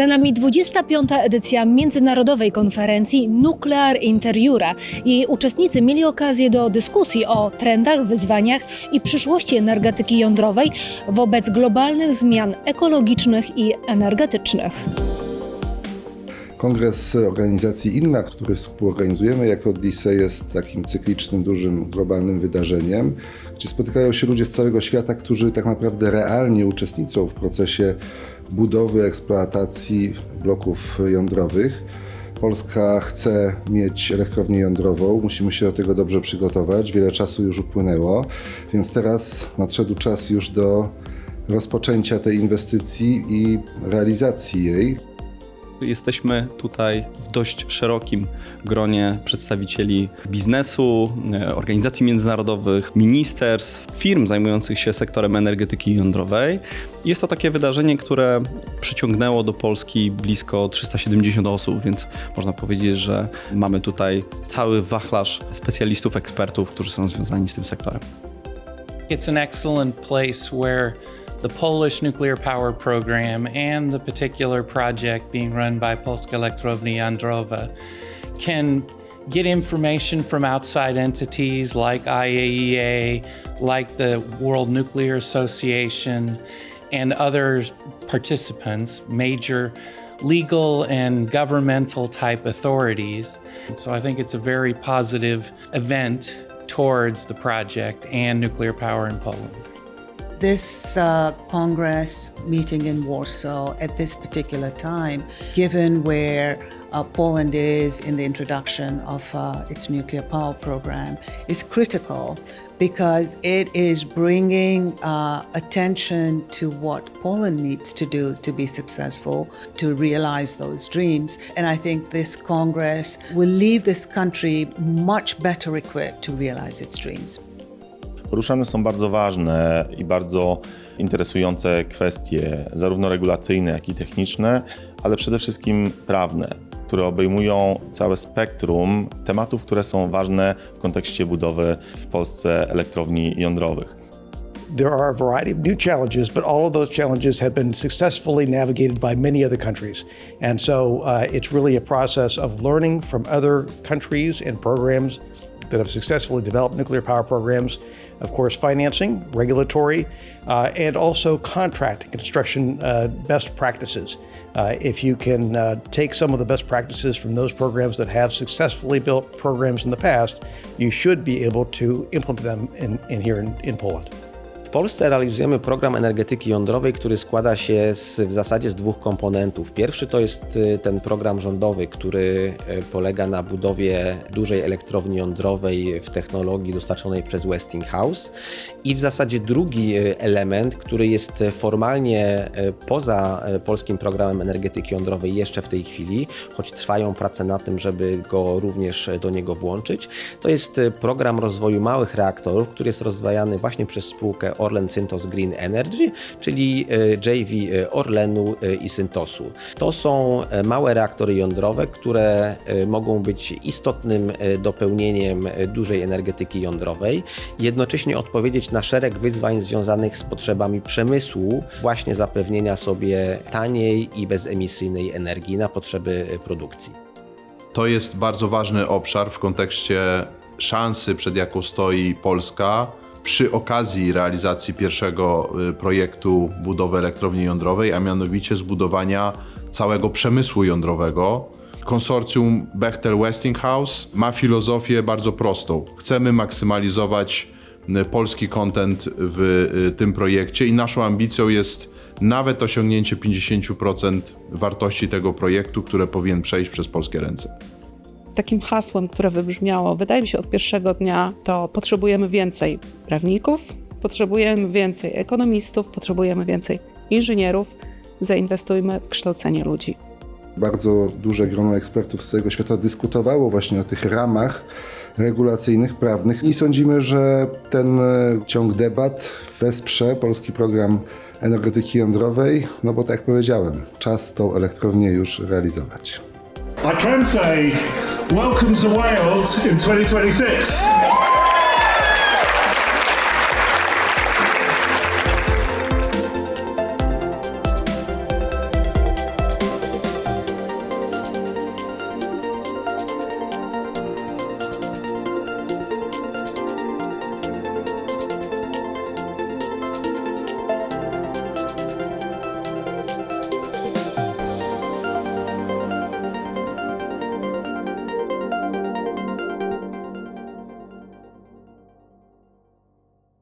Za nami 25. edycja międzynarodowej konferencji Nuclear Interiura. Jej uczestnicy mieli okazję do dyskusji o trendach, wyzwaniach i przyszłości energetyki jądrowej wobec globalnych zmian ekologicznych i energetycznych. Kongres organizacji INNA, który współorganizujemy jako DISE, jest takim cyklicznym, dużym, globalnym wydarzeniem, gdzie spotykają się ludzie z całego świata, którzy tak naprawdę realnie uczestniczą w procesie budowy, eksploatacji bloków jądrowych. Polska chce mieć elektrownię jądrową, musimy się do tego dobrze przygotować. Wiele czasu już upłynęło, więc teraz nadszedł czas już do rozpoczęcia tej inwestycji i realizacji jej. Jesteśmy tutaj w dość szerokim gronie przedstawicieli biznesu, e, organizacji międzynarodowych, ministerstw, firm zajmujących się sektorem energetyki jądrowej. Jest to takie wydarzenie, które przyciągnęło do Polski blisko 370 osób, więc można powiedzieć, że mamy tutaj cały wachlarz specjalistów, ekspertów, którzy są związani z tym sektorem. It's an excellent place where the Polish nuclear power program and the particular project being run by Polska Elektrownia Jądrowa can get information from outside entities like IAEA, like the World Nuclear Association, and other participants, major legal and governmental type authorities. So I think it's a very positive event towards the project and nuclear power in Poland. This uh, Congress meeting in Warsaw at this particular time, given where uh, Poland is in the introduction of uh, its nuclear power program, is critical because it is bringing uh, attention to what Poland needs to do to be successful, to realize those dreams. And I think this Congress will leave this country much better equipped to realize its dreams. Poruszane są bardzo ważne i bardzo interesujące kwestie, zarówno regulacyjne, jak i techniczne, ale przede wszystkim prawne, które obejmują całe spektrum tematów, które są ważne w kontekście budowy w Polsce elektrowni jądrowych. there are a variety of new challenges, but all of those challenges have been successfully navigated by many other countries. And so uh, it's really a process of learning from other countries and programs that have successfully developed nuclear power programs. Of course, financing, regulatory, uh, and also contract construction uh, best practices. Uh, if you can uh, take some of the best practices from those programs that have successfully built programs in the past, you should be able to implement them in, in here in, in Poland. W Polsce realizujemy program energetyki jądrowej, który składa się z, w zasadzie z dwóch komponentów. Pierwszy to jest y, ten program rządowy, który y, polega na budowie dużej elektrowni jądrowej w technologii dostarczonej przez Westinghouse. I w zasadzie drugi y, element, który jest formalnie poza polskim programem energetyki jądrowej jeszcze w tej chwili, choć trwają prace na tym, żeby go również do niego włączyć, to jest program rozwoju małych reaktorów, który jest rozwijany właśnie przez spółkę Orlen Syntos Green Energy, czyli y, JV y, Orlenu y, i Syntosu. To są małe reaktory jądrowe, które mogą być istotnym dopełnieniem dużej energetyki jądrowej, jednocześnie odpowiedzieć na szereg wyzwań związanych z potrzebami przemysłu, właśnie zapewnienia sobie taniej i bezemisyjnej energii na potrzeby produkcji. To jest bardzo ważny obszar w kontekście szansy, przed jaką stoi Polska przy okazji realizacji pierwszego y, projektu budowy elektrowni jądrowej, a mianowicie zbudowania całego przemysłu jądrowego. Konsorcjum Bechtel-Westinghouse ma filozofię bardzo prostą. Chcemy maksymalizować y, polski content w y, tym projekcie i naszą ambicją jest nawet osiągnięcie 50% wartości tego projektu, które powinien przejść przez polskie ręce. Takim hasłem, które wybrzmiało, wydaje mi się, od pierwszego dnia, to potrzebujemy więcej prawników, potrzebujemy więcej ekonomistów, potrzebujemy więcej inżynierów. Zainwestujmy w kształcenie ludzi. Bardzo duże grono ekspertów z całego świata dyskutowało właśnie o tych ramach regulacyjnych, prawnych i sądzimy, że ten e, ciąg debat wesprze polski program energetyki jądrowej, no bo tak jak powiedziałem, czas tą elektrownię już realizować. I can say, welcome to Wales in 2026.